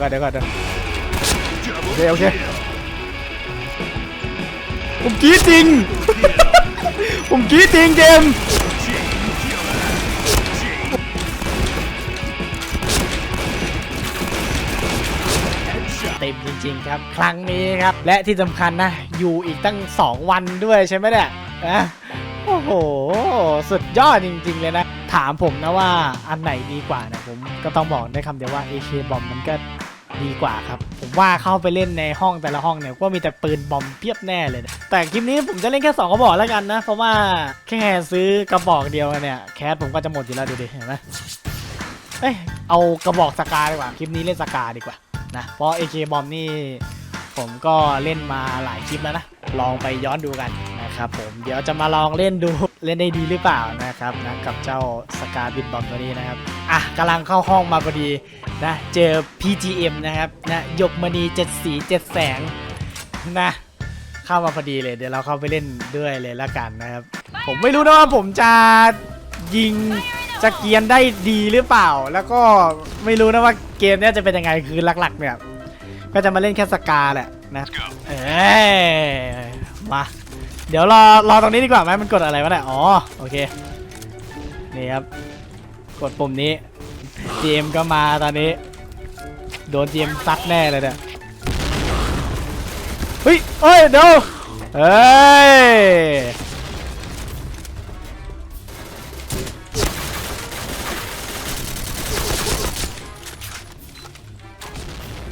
ก่อนเดี๋ยวก่อนเดี๋ยวโอเคโอเคผมกรีดจริง ผมกรีดจริงเจมส์เต็มจริงๆครับ ครั้งนี้ครับ และที่สำคัญนะ อยู่อีกตั้ง 2 วันด้วยใช่ไหมเนี่ยนะโอ้โห สุดยอดจริง ๆ เลยนะ ถามผมนะว่าอันไหนดีกว่านะผมก็ต้องบอกได้คำเดียวว่า AK บอมมันก็ ดีกว่าครับ ผมว่าเข้าไปเล่นในห้องแต่ละห้องเนี่ยก็มีแต่ปืนบอมเพียบแน่เลยนะแต่คลิปนี้ผมจะเล่นแค่2กระบอกแล้วกันนะ เพราะว่าแค่ซื้อกระบอกเดียวเนี่ยแคสผมก็จะหมดอยู่แล้วดูดิเห็นไหมเอ้ยเอากระบอกสกาดีกว่าคลิปนี้เล่นสกาดีกว่านะเพราะ AK บอมนี่ผมก็เล่นมาหลายคลิปแล้วนะ ลองไปย้อนดูกัน นะครับผมเดี๋ยวจะมาลองเล่นดูเล่นได้ดีหรือเปล่านะครับนะกับเจ้าสกาบินบอมตัวนี้นะครับอะกำลังเข้าห้องมาพอดีนะเจอ PGM นะครับนะยกมณีเจ็ดสีเจ็ดแสงนะเข้ามาพอดีเลย เดี๋ยวเราเข้าไปเล่นด้วยเลยละกันนะครับ ผมไม่รู้นะว่าผมจะยิงจะเกียนได้ดีหรือเปล่า แล้วก็ไม่รู้นะว่าเกมนี้จะเป็นยังไงคือหลักๆเนี่ยก็จะมาเล่นแค่สกาแหละนะเอ้มา เดี๋ยวรอรอตรงนี้ดีกว่าไหมมันกดอะไรวะเนี่ยอ๋อโอเคนี่ครับกดปุ่มนี้ GM ก็มาตอนนี้ โดน GM ซัดแน่เลยเนี่ยเฮ้ยเอ้ยเดี๋ยวเฮ้ย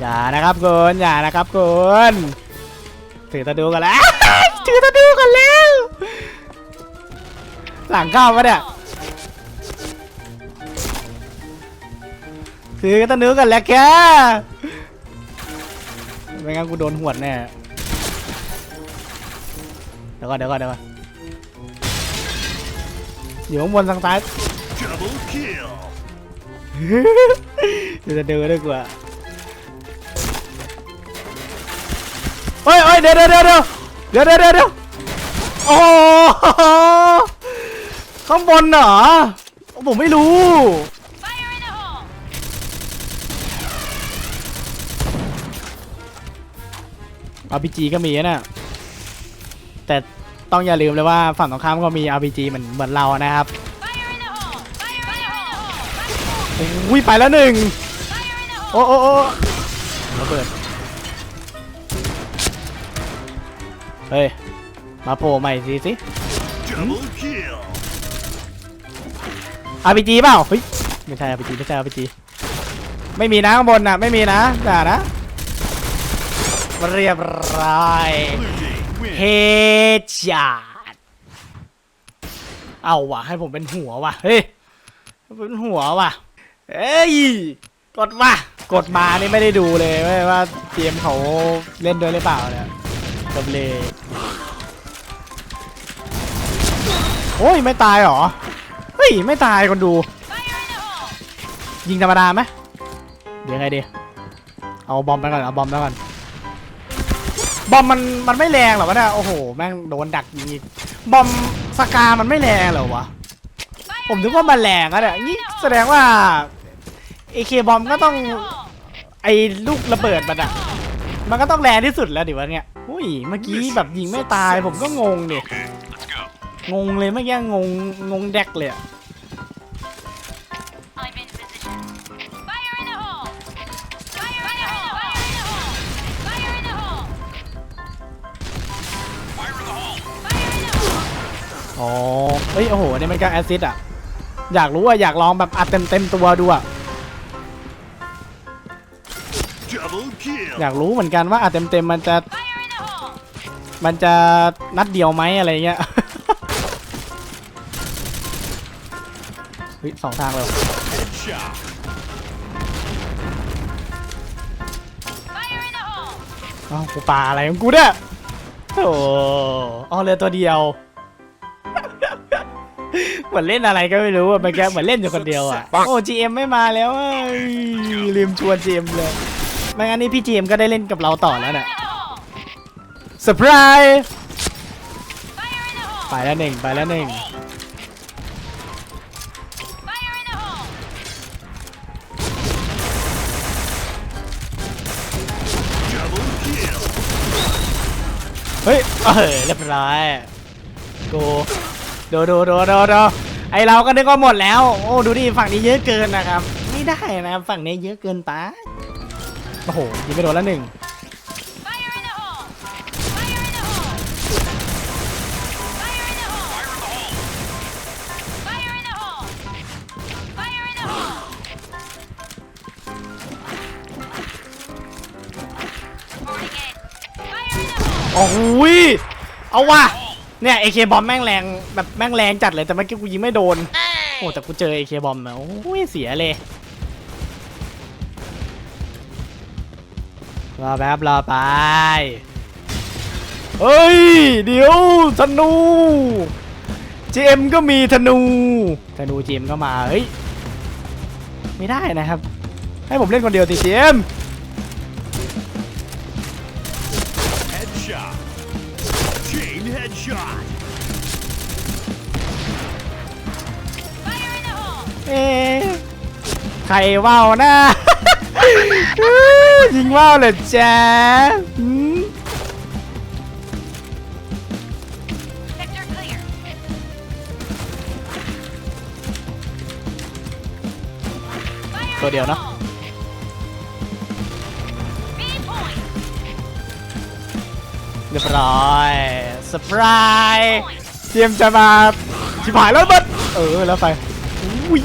อย่านะครับคุณอย่านะครับคุณถือตะดูกันแล้ว ถือตะดูกันแล้ว หลังเข้าปะเนี่ยถือตะดูกันแล้วแกไม่งั้นกูโดนหวดแน่ เดี๋ยวก่อนเดี๋ยวก่อนเดี๋ยวก่อนอยู่ข้างบนทางซ้าย Double kill. เดี๋ยวจะเดินด้วยกว่าเฮ้ยเฮ้ยเดี๋ยวเดี๋ยวเดี๋ยวเดี๋ยวเดี๋ยวเดี๋ยวเดี๋ยว โอ้ข้างบนเหรอ ผมไม่รู้ Fire in the hole! อาร์พีจีก็มีนะ แต่ต้องอย่าลืมเลยว่าฝั่งตรงข้ามก็มี RPG เหมือนเหมือนเรานะครับอุ้ยไปแล้วหนึ่งโอ้โอ้โอ้ระเบิด เฮ้ย มาโผล่ใหม่สิสิ Double kill. RPG เปล่าเฮ้ยไม่ใช่ RPG ไม่ใช่ RPG ไม่มีนะข้างบนน่ะไม่มีนะอย่านะเรียบร้อย Blue team win. เฮจัดเอาว่ะ ให้ผมเป็นหัวว่ะเฮ้ยให้ผมเป็นหัวว่ะเอ้ยกดว่ะกดมานี่ไม่ได้ดูเลยว่าว่าเตรียมเขาเล่นด้วยหรือเปล่าเนี่ยจบเลย โอ้ยไม่ตายหรอ เฮ้ยไม่ตายคนดู ยิงธรรมดาไหมเดี๋ยวไงดี เอาบอมไปก่อนเอาบอมไปก่อน บอมมันมันไม่แรงหรอวะเนี่ยโอ้โหแม่งโดนดักยิงอีกบอมสกามันไม่แรงหรอวะ ผมนึกว่ามันแรงอะเนี่ยนี่แสดงว่าเอเคบอมก็ต้องไอ้ลูกระเบิดมันอะมันก็ต้องแรงที่สุดแล้วดิวะเนี่ย อุ้ยเมื่อกี้แบบยิงไม่ตายผมก็งงดิ Okay, let's go. งงเลยเมื่อกี้งงงงแดกเลยอะ I'm in position. Fire in the hole! Fire in the hole! Fire in the hole! Fire in the hole! Fire in the hole! อ๋อเฮ้ยโอ้โหนี่มันก็แอซิดอะอยากรู้อะอยากลองแบบอัดเต็มเต็มๆตัวดูอะ Double kill. อยากรู้เหมือนกันว่าอัดเต็มเต็มๆมันจะ Fire in the hole! มันจะนัดเดียวไหมอะไรเงี้ย เฮ้ยสองทางเลย Headshot. Fire in the hole! อ้าวกูปาอะไรของกูเนี่ยโอ้อ๋อเหลือตัวเดียว เหมือนเล่นอะไรก็ไม่รู้อะเมื่อกี้เหมือนเล่นอยู่คนเดียวอะโอ้ GM ไม่มาแล้วเอ้ยลืมชวน GM เลยไม่งั้นนี่พี่ GM ก็ได้เล่นกับเราต่อแล้วเนี่ย In the hole! เซอร์ไพรส์ Fire in the hole! ไปแล้วหนึ่งไปแล้วหนึ่ง เฮ้ยเออเรียบร้อยกูดูดูดูดูดูไอเราก็นึกว่าหมดแล้ว โอ้ดูดิฝั่งนี้เยอะเกินนะครับ ไม่ได้นะครับฝั่งนี้เยอะเกินไปโอ้โหยิงไปโดนแล้วหนึ่ง อ้โหยเอาว่ะเนี่ยเอเคบอมแม่งแรงแบบแม่งแรงจัดเลยแต่เมื่อกี้กูยิงไม่โดน โอ้แต่กูเจอเอเคบอมอะโอ้ยเสียเลยรอแป๊บรอไปเฮ้ย เดี๋ยวธนูเจมก็มีธนูธนูเจมก็มาเฮ้ยไม่ได้นะครับ ให้ผมเล่นคนเดียวติเจม Chain headshot. Fire in the hole! เอ๊ะใครว่าวนะ ยิงว่าวเลยจ้าหืม Sector clear. Fire ตัวเดียว in the เนอะ hole! B point. เรียบร้อย สปราย Point. เตรียมจะมาชิบหายแล้วบัดเออแล้วไปอุ้ย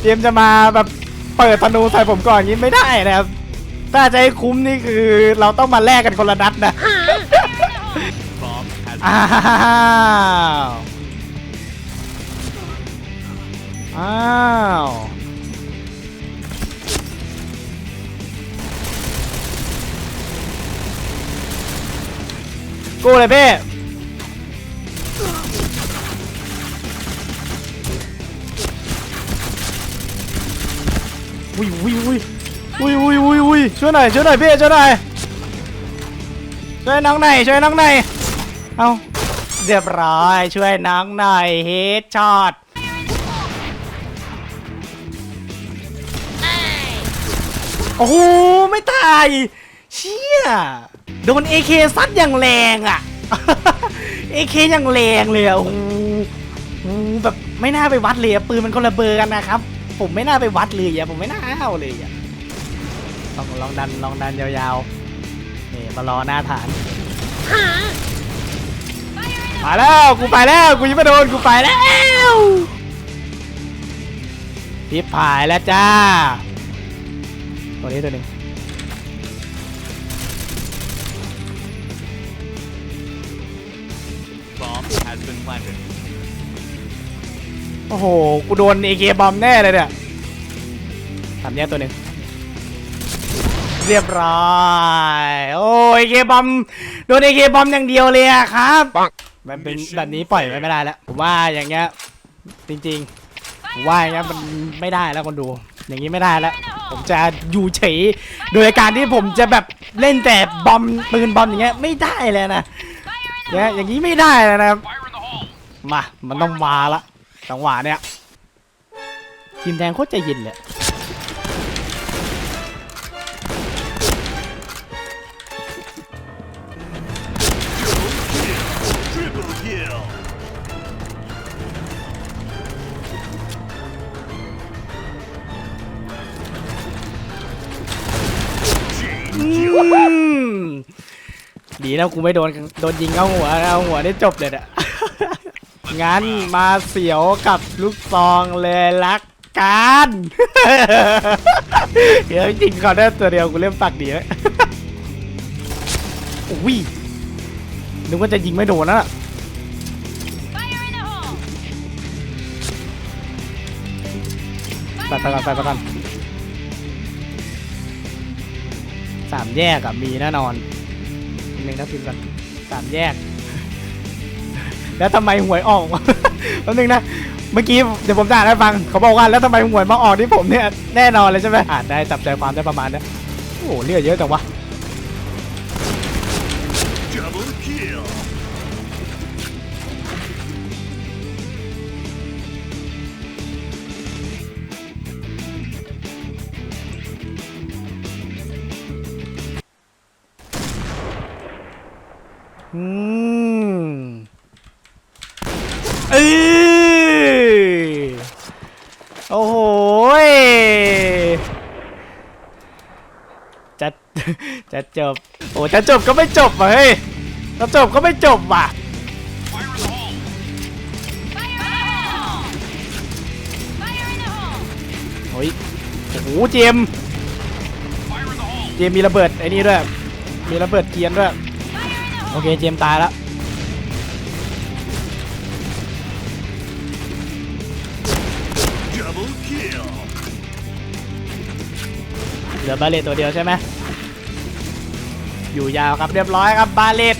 เตรียมจะมาแบบเปิดธนูใส่ผมก่อนอย่างนี้ไม่ได้นะครับถ้าจะให้คุ้มนี่คือเราต้องมาแลกกันคนละนัดนะ Bomb has อ้าวอ้าว กูเลยเพ่อุ้ยอุ้ยอุ้ยอุ้ยอุ้ยอุ้ยอุ้ยช่วยหน่อยช่วยหน่อยเพ่ช่วยหน่อยช่วยน้องหน่อยช่วยน้องหน่อยเอาเรียบร้อยช่วยน้องหน่อยเฮดช็อตโอ้โหไม่ตายเชี่ย โดน AK ซัดอย่างแรงอะ AK อย่างแรงเลยอะโอ้โหโหแบบไม่น่าไปวัดเลยอะปืนมันคนละเบอร์กันนะครับ ผมไม่น่าไปวัดเลยอะผมไม่น่าเอาเลยอะลองลองดันลองดันยาวๆนี่มารอหน้าฐานมาแล้วกูไปแล้วกูยังไม่โดนกูไปแล้วพิบหายแล้วจ้าตัวนี้ตัวหนึ่ง has been planted. โอ้โห กูโดนเอเคบอมแน่เลยเนี่ยทำแยกตัวหนึ่งเรียบร้อย โอ้เอเคบอมโดนเอเคบอมอย่างเดียวเลยอะครับแบบเป็นแบบนี้ปล่อยไว้ไม่ได้แล้วผมว่าอย่างเงี้ยจริงๆผมว่าอย่างเงี้ยมันไม่ได้แล้วคนดู อย่างนี้ไม่ได้แล้ว ผมจะอยู่เฉยโดยการที่ผมจะแบบเล่นแต่บอมปืนบอมอย่างเงี้ยไม่ได้เลยนะเนี่ยอย่างนี้ไม่ได้แล้วนะครับ มา มันต้องมาละจังหวะเนี้ยทีมแดงโคตรใจเย็นเลย Triple kill. Chain อื kill. มดีนะกูไม่โดนโดนยิงเข้าหัวเอาหัวได้จบเลยอะ งั้นมาเสียวกับลูกซองเลยลักกันเดี๋ยวจริงเขาได้ตัวเดียวกูเล่มปากดีเลยอุ้ยนึกว่าจะยิงไม่โดนนะ Fire in the hole! ไปไปก่อนไปไปก่อนสามแยกอะมีแน่นอนหนึ่งนะพิมพ์ก่อนสามแยก แล้วทำไมหวยออกแป๊บนึงนะ เมื่อกี้เดี๋ยวผมจะอ่านให้ฟัง เขาบอกว่าแล้วทำไมหวยมาออกที่ผมเนี่ยแน่นอนเลยใช่ไหมอ่านได้จับใจความได้ประมาณเนี้ยโอ้โหเลือดเยอะจังวะ Double kill. อืมเอ้ยโอ้โหจะจะจบ โอ้จะจบก็ไม่จบว่ะเฮ้ยจะจบก็ไม่จบว่ะโอ้ยโอ้โหเจมเจมมีระเบิดไอ้นี่ด้วย มีระเบิดเกียร์ด้วย โอเคเจมตายแล้ว ลือบาเลตตัวเดียวใช่ไหมอยู่ยาวครับเรียบร้อยครับบาเลต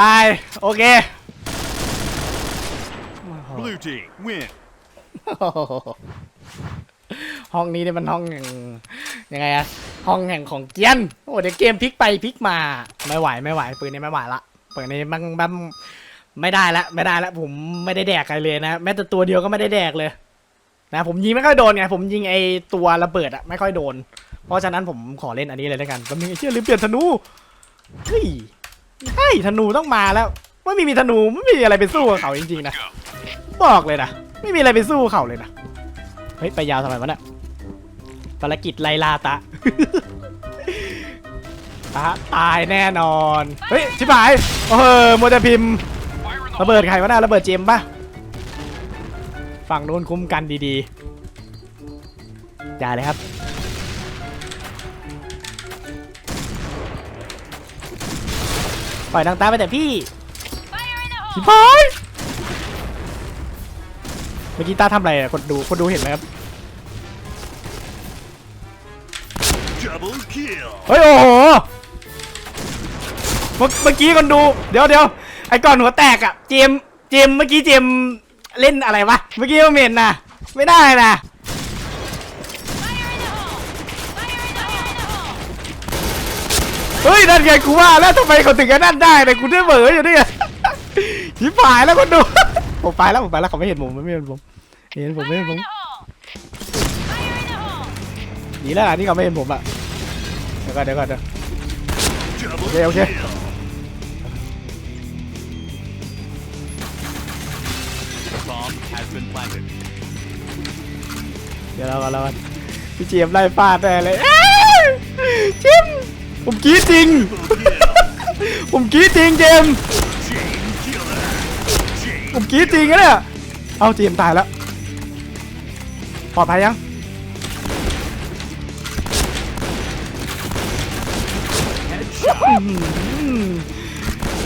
ตาย โอเค Blue team win. ห้องนี้เนี่ยมันห้องแห่งยังไงอะห้องแห่งของเกียนโอ้เดี๋ยวเกมพลิกไปพลิกมา ไม่ไหวไม่ไหวปืนนี้ไม่ไหวละปืนนี้มันมันไม่ได้ละไม่ได้ละผมไม่ได้แดกใครเลยนะแม้แต่ตัวเดียวก็ไม่ได้แดกเลย นะผมยิงไม่ค่อยโดนไงผมยิงไอตัวระเบิดอะไม่ค่อยโดน เพราะฉะนั้นผมขอเล่นอันนี้เลยแล้วกันก็มีไอ้เชี่ยลืมเปลี่ยนธนูเฮ้ยใช่ธนูต้องมาแล้วไม่มีมีธนูไม่มีอะไรไปสู้กับเขาจริงๆนะบอกเลยนะไม่มีอะไรไปสู้เขาเลยนะเฮ้ยไปยาวทำไมวะเนี่ยภารกิจไลลาตะตะตายแน่นอน เฮ้ยชิบหายโอ้โหมัวแต่พิมพ์ระเบิดใครวะน่ะระเบิดเจมส์ปะฝั่งนู้นคุ้มกันดีๆอย่าเลยครับ ปล่อยนางตาไปแต่พี่ Fire in the ชิ hole! บหายเมื่อกี้ตาทำอะไรอะคนดูคนดูเห็นไหมครับ Double kill. เฮ้ยโอ้โหเมื่อเมื่อกี้คนดู เดี๋ยวเดี๋ยวไอ้ก่อนหัวแตกอะเจมส์เจมส์เมื่อกี้เจมส์เล่นอะไรวะ เมื่อกี้ว่าเมนนะไม่ได้นะ ฮ้ยนั่นไงกูว่าแล้วทำไมเขาถึงกันนั่นได้เนี่ยกูได้เหม่ออยู่เนี่ยชิบหายแล้วคนดูผมไปแล้วผมไปแล้วเขาไม่เห็นผมไม่เห็นผมเห็นผมไม่เห็นผมหนีแล้วอะที่เขาไม่เห็นผมอะเดี๋ยวก่อนเดี๋ยวก่อนเดี๋ยว Double Okay, okay. kill. Bomb has been planted. เดี๋ยวเราก่อนเราก่อนพี่เจียมไล่ฟาดแน่เลย ผมกรี้จริง ผมกรี้จริงเจม ผมกรี้จริงนะเนี่ยเอาเจมตายแล้วปลอดภัยยัง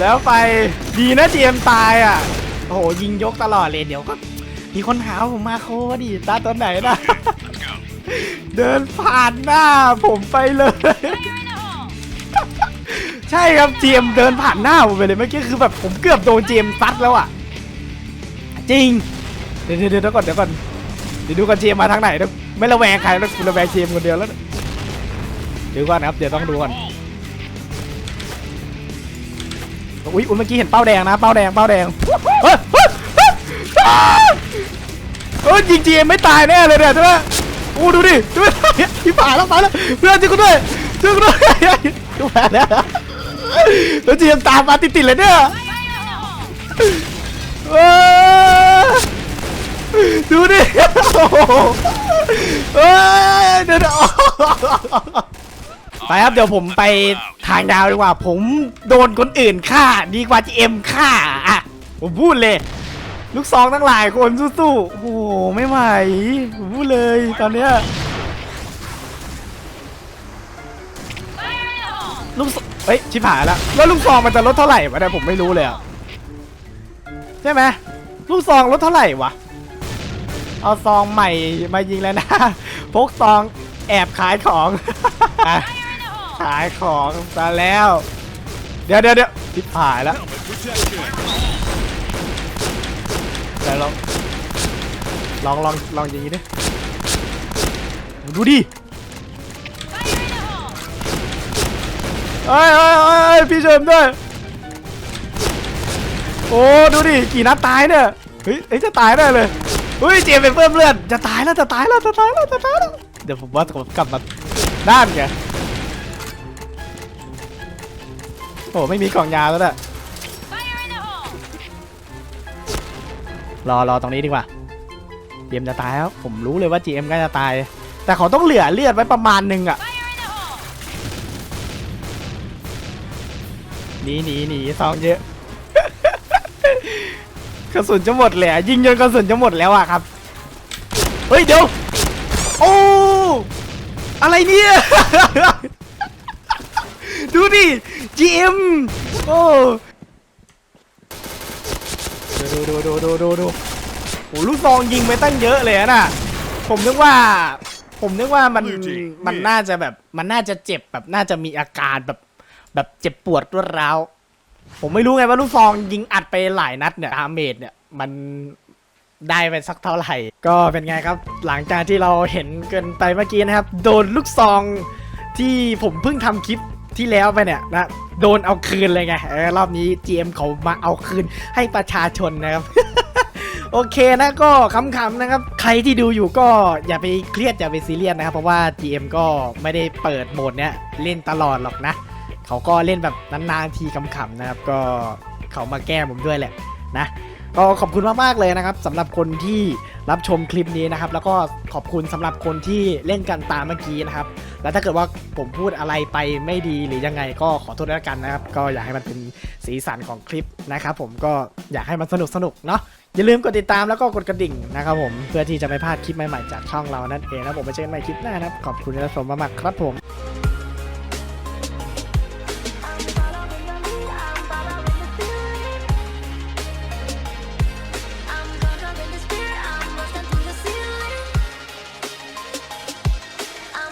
แล้วไปดีนะเจมตายอะ โอ้โหยิงยกตลอดเลยเดี๋ยวก็มีคนหาว่าผมมาโคดิตาตัวไหนนะ เดินผ่านหน้าผมไปเลย ช่ครับเจมเดินผ่านหน้าผมไปเลยเมื่อกี้คือแบบผมเกือบโดนเจมซัดแล้วอะ จริง เดี๋ยวเดี๋ยวเดี๋ยวก่อนเดี๋ยวก่อนเดี๋ยวดูกันเจมมาทางไหนไม่ระแวงใครแล้วระแวงเจมคนเดียวแล้วเดี๋ยวก่อนนะครับเดี๋ยวต้องดูก่อนอุ้ยอุ๊ยเมื่อกี้เห็นเป้าแดงนะเป้าแดงเป้าแดงเฮ้ยเฮ้ยเฮ้ยอ้าวเออยิงเจมไม่ตายแน่เลยเนี่ยใช่ไหมโอ้ดูดิดูดิพี่ผ่านแล้วตายแล้วเพื่อนช่วยกูด้วยช่วยกูด้วยดูแผลแล้ว แล้วเจมตามมาติดๆเลยเนี่ยดูดิโอ้โหเดี๋ยวไปครับเดี๋ยวผมไปทางดาวดีกว่า ผมโดนคนอื่นฆ่า ดีกว่าที่เอ็มฆ่าอะผมพูดเลย ลูกซองทั้งหลายคนสู้ๆโอ้โหไม่ไหวผมพูดเลยตอนเนี้ย ลูกซเฮ้ยชิบหายแล้วแล้วลูกซองมันจะลดเท่าไหร่วะเนี่ยผมไม่รู้เลยอะใช่ไหมลูกซองลดเท่าไหร่วะเอาซองใหม่มายิงแล้วนะพกซองแอบขายของ ขายของซะแล้ว เดี๋ยวเดี๋ยวเดี๋ยวชิบหายแล้ว helmet protection. เดี๋ยวลองลองลองลองอย่างนี้ดิดูดิ ไอ้ยเอ้ยอ้พี่เชิมด้วย โอ้ดูดิกี่นัดตายเนี่ยเฮ้ยจะตายได้เลยเฮ้ยเจมไปเพิ่มเลือดจะตายแล้วจะตายแล้วจะตายแล้วจะตายแล้วเดี๋ยวผมว่ากลับมาด้านแกโอ้ไม่มีของยาแล้วนะรอรอตรงนี้ดีกว่าเจมจะตายแล้วผมรู้เลยว่าเจ GM ก็จะตาย แต่เขาต้องเหลือเลือดไว้ประมาณหนึ่งอะ หนีหนีหนีซองเยอะ กระสุนจะหมดเลยอะยิงจนกระสุนจะหมดแล้วอะครับ เฮ้ยเดี๋ยว โอ้อะไรเนี่ย ดูดิ GM โอ้ดูดูดูดูดูดูโอ้ลูกซองยิงไปตั้งเยอะเลยอะน่ะ ผมนึกว่า ผมนึกว่ามันมันน่าจะแบบ มันน่าจะเจ็บแบบน่าจะมีอาการแบบ แบบเจ็บปวดรวดร้าว ผมไม่รู้ไงว่าลูกซองยิงอัดไปหลายนัดเนี่ยดาเมจเนี่ยมันได้ไปสักเท่าไหร่ ก็เป็นไงครับ หลังจากที่เราเห็นเกินไปเมื่อกี้นะครับ โดนลูกซองที่ผมเพิ่งทำคลิปที่แล้วไปเนี่ยนะโดนเอาคืนเลยไงออรอบนี้ GM เขามาเอาคืนให้ประชาชนนะครับ โอเคนะก็ขำๆนะครับ ใครที่ดูอยู่ก็อย่าไปเครียดอย่าไปซีเรียสนะครับ เพราะว่า GM ก็ไม่ได้เปิดโหมดเนี้ยเล่นตลอดหรอกนะ เขาก็เล่นแบบนานๆทีขำๆนะครับ ก็เขามาแก้ผมด้วยแหละนะก็ขอบคุณมากๆเลยนะครับสำหรับคนที่รับชมคลิปนี้นะครับ แล้วก็ขอบคุณสำหรับคนที่เล่นกันตามเมื่อกี้นะครับ แล้วถ้าเกิดว่าผมพูดอะไรไปไม่ดีหรือยังไงก็ขอโทษด้วยกันนะครับ ก็อยากให้มันเป็นสีสันของคลิปนะครับ ผมก็อยากให้มันสนุกสนุกเนาะอย่าลืมกดติดตามแล้วก็กดกระดิ่งนะครับผมเพื่อที่จะไม่พลาดคลิปใหม่ๆจากช่องเรานั่นเองนะผมไปเจอกันใหม่คลิปหน้านะครับขอบคุณที่รับชมมากๆครับผม